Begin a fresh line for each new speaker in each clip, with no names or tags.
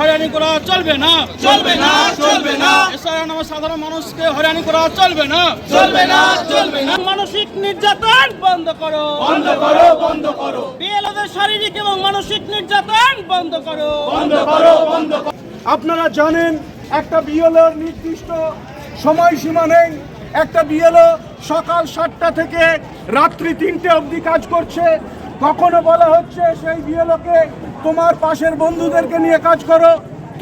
হয়রানি করা চলবে না।
চলবে না চলবে না।
এসআইআর নামে সাধারণ মানুষকে হয়রানি করা চলবে না।
চলবে না চলবে না।
মানসিক নির্যাতন বন্ধ করো।
বন্ধ করো বন্ধ করো।
বিএলওদের শারীরিক এবং মানসিক নির্যাতন বন্ধ করো।
বন্ধ করো বন্ধ করো।
আপনারা জানেন একটা বিএলওর নির্দিষ্ট সময়সীমা নেই। একটা বিএলও সকাল সাতটা থেকে রাত্রি তিনটে অবধি কাজ করছে। কখনো বলা হচ্ছে সেই বিএলওকে তোমার পাশের বন্ধুদেরকে নিয়ে কাজ করো,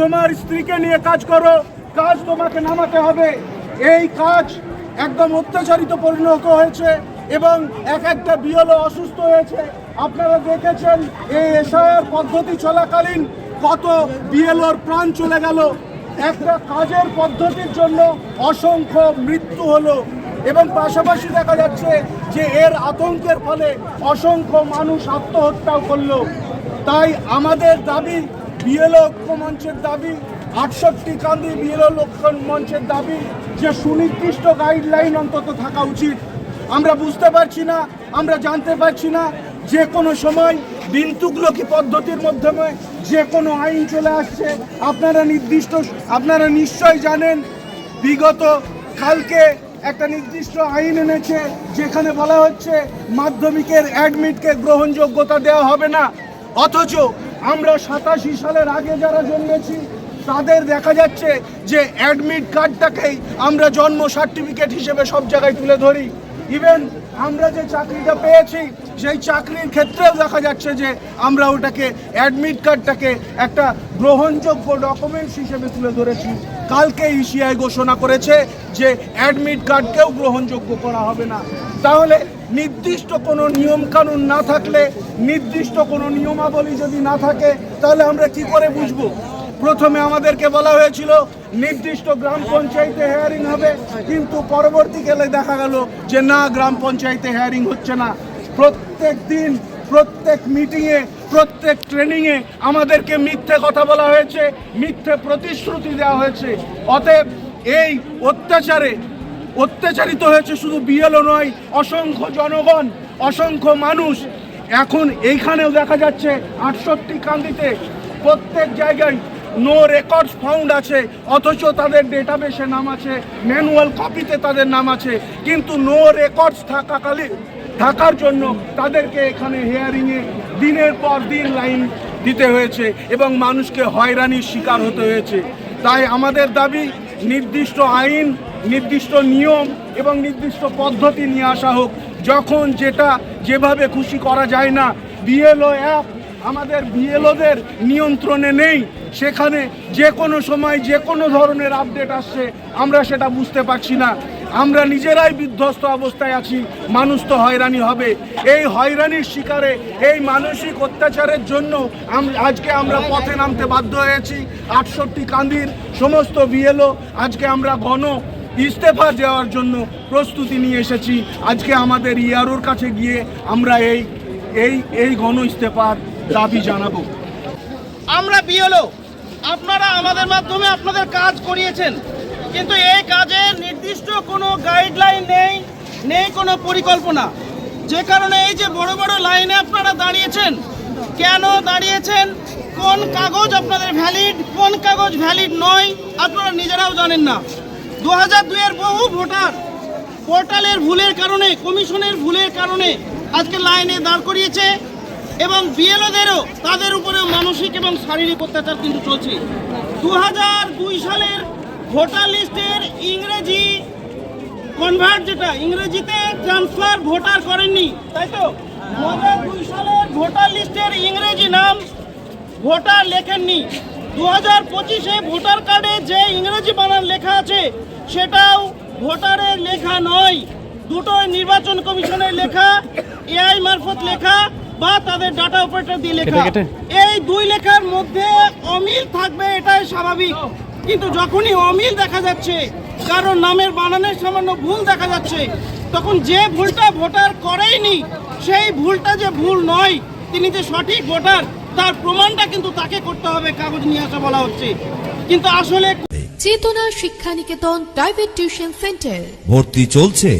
তোমার স্ত্রীকে নিয়ে কাজ করো, কাজ তোমাকে নামাতে হবে। এই কাজ একদম অত্যাচারিত পরিণত হয়েছে এবং এক একটা বিএলও অসুস্থ হয়েছে। আপনারা দেখেছেন এই এসআইআর পদ্ধতি চলাকালীন কত বিএলওর প্রাণ চলে গেল। একটা কাজের পদ্ধতির জন্য অসংখ্য মৃত্যু হলো। এবং পাশাপাশি দেখা যাচ্ছে যে এর আতঙ্কের ফলে অসংখ্য মানুষ আত্মহত্যাও করল। তাই আমাদের দাবি, বিএলও ঐক্য মঞ্চের দাবি, আটষট্টি কান্দি বিএলও লক্ষণ মঞ্চের দাবি যে সুনির্দিষ্ট গাইডলাইন অন্তত থাকা উচিত। আমরা বুঝতে পারছি না, আমরা জানতে পারছি না যে কোনো সময় দিন তুগলকি পদ্ধতির মাধ্যমে যে কোনো আইন চলে আসছে। আপনারা নির্দিষ্ট, আপনারা নিশ্চয় জানেন, বিগত, কালকে একটা নির্দিষ্ট আইন এনেছে যেখানে বলা হচ্ছে মাধ্যমিকের অ্যাডমিটকে গ্রহণযোগ্যতা দেওয়া হবে না। অথচ আমরা সাতাশি সালের আগে যারা জন্মেছি, তাদের দেখা যাচ্ছে যে অ্যাডমিট কার্ডটাকেই আমরা জন্ম সার্টিফিকেট হিসেবে সব জায়গায় তুলে ধরি। ইভেন আমরা যে চাকরিটা পেয়েছি, সেই চাকরির ক্ষেত্রেও দেখা যাচ্ছে যে আমরা ওটাকে অ্যাডমিট কার্ডটাকে একটা গ্রহণযোগ্য ডকুমেন্টস হিসেবে তুলে ধরেছি। কালকে ইসিআই ঘোষণা করেছে যে অ্যাডমিট কার্ডকেও গ্রহণযোগ্য করা হবে না। তাহলে নির্দিষ্ট কোনো নিয়মকানুন না থাকলে, নির্দিষ্ট কোনো নিয়মাবলী যদি না থাকে, তাহলে আমরা কি করে বুঝব? প্রথমে আমাদেরকে বলা হয়েছিল, নির্দিষ্ট গ্রাম পঞ্চায়েতে হেয়ারিং হবে, কিন্তু পরবর্তীকালে দেখা গেল যে না, গ্রাম পঞ্চায়েতে হেয়ারিং হচ্ছে না। প্রত্যেক দিন, প্রত্যেক মিটিংয়ে প্রত্যেক ট্রেনিংয়ে আমাদেরকে মিথ্যে কথা বলা হয়েছে, মিথ্যে প্রতিশ্রুতি দেওয়া হয়েছে। অতএব এই অত্যাচারে অত্যাচারিত হয়েছে শুধু বিএলও নয়, অসংখ্য জনগণ, অসংখ্য মানুষ। এখন এইখানেও দেখা যাচ্ছে আটষট্টি কান্দিতে প্রত্যেক জায়গায় নো রেকর্ডস ফাউন্ড আছে, অথচ তাদের ডেটাবেসে নাম আছে ম্যানুয়াল কপিতে তাদের নাম আছে, কিন্তু নো রেকর্ডস থাকাকালীন থাকার জন্য তাদেরকে এখানে হেয়ারিংয়ে দিনের পর দিন লাইন দিতে হয়েছে এবং মানুষকে হয়রানির শিকার হতে হয়েছে। তাই আমাদের দাবি, নির্দিষ্ট আইন, নির্দিষ্ট নিয়ম এবং নির্দিষ্ট পদ্ধতি নিয়ে আসা হোক। যখন যেটা যেভাবে খুশি করা যায় না বিএলও অ্যাপ আমাদের বিএলওদের নিয়ন্ত্রণে নেই। সেখানে যে কোনো সময় যে কোনো ধরনের আপডেট আসছে, আমরা সেটা বুঝতে পারছি না। আমরা নিজেরাই বিধ্বস্ত অবস্থায় আছি, মানুষ তো হয়রানি হবে। এই হয়রানির শিকারে, এই মানসিক অত্যাচারের জন্য আজকে আমরা পথে নামতে বাধ্য হয়েছি। আটষট্টি কান্দির সমস্ত বিএলও আজকে আমরা গণ ইস্তেফা দেওয়ার জন্য প্রস্তুতি নিয়ে এসেছি। আজকে আমাদের ইয়ারোর কাছে গিয়ে আমরা এই এই এই গণ ইস্তফার দাবি জানাব।
আমরা বিএলও, আপনারা আমাদের মাধ্যমে আপনাদের কাজ করিয়েছেন, কিন্তু এই কাজে নির্দিষ্ট কোনো গাইডলাইন নেই নেই কোনো পরিকল্পনা। যে কারণে এই যে বড় বড় লাইনে আপনারা দাঁড়িয়েছেন, কেন দাঁড়িয়েছেন, কোন কাগজ আপনাদের ভ্যালিড কোন কাগজ ভ্যালিড নয়, আপনারা নিজেরাও জানেন না। দু হাজার দুইয়ের বহু ভোটার পোর্টালের ভুলের কারণে কমিশনের ভুলের কারণে আজকে লাইনে দাঁড় করিয়েছে। এবং বিএলওদেরও তাদের উপরে মানসিক এবং শারীরিক অত্যাচার কিন্তু চলছে। দু হাজার দুই সালের ভোটার লিস্টের ইংরেজি কনভার্ট যেটা, ইংরেজিতে ট্রান্সফার ভোটার করেননি, তাই তো? দু দুই সালের ভোটার লিস্টের ইংরেজি নাম ভোটার লেখেননি। দু হাজার পঁচিশে ভোটার কার্ডে যে ইংরেজি বানান লেখা আছে, সেটাও ভোটারের লেখা নয়। দুটো নির্বাচন কমিশনের লেখা এআই মারফত লেখা বা তাদের ডাটা অপারেটর দিয়ে লেখা। এই দুই লেখার মধ্যে অমিল থাকবে এটাই স্বাভাবিক। কিন্তু যখনই অমিল দেখা যাচ্ছে কারণ নামের বানানের সামান্য ভুল দেখা যাচ্ছে তখন যে ভুলটা ভোটার করেইনি সেই ভুলটা যে ভুল নয় তিনি যে সঠিক ভোটার তার প্রমাণটা কিন্তু তাকে করতে হবে কাগজ নিয়ে আসা বলা হচ্ছে। কিন্তু আসলে
চেতনা Shiksha Niketan private tuition centre.
ভর্তি চলছে।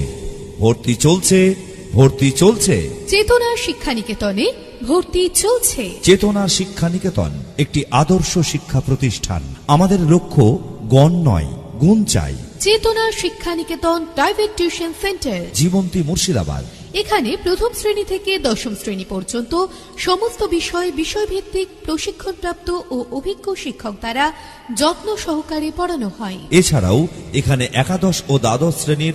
ভর্তি চলছে ভর্তি চলছে।
চেতনা শিক্ষা নিকেতনে ভর্তি চলছে।
চেতনা শিক্ষা নিকেতন একটি আদর্শ শিক্ষা প্রতিষ্ঠান। আমাদের লক্ষ্য গণ নয় গুণ চাই।
Chetana Shiksha Niketan private tuition centre.
Jibanti Murshidabad.
এখানে প্রথম শ্রেণি থেকে দশম শ্রেণি পর্যন্ত সমস্ত বিষয় বিষয়ভিত্তিক প্রশিক্ষণপ্রাপ্ত ও অভিজ্ঞ শিক্ষক দ্বারা যত্ন সহকারে পড়ানো হয়।
এছাড়াও এখানে একাদশ ও দ্বাদশ শ্রেণির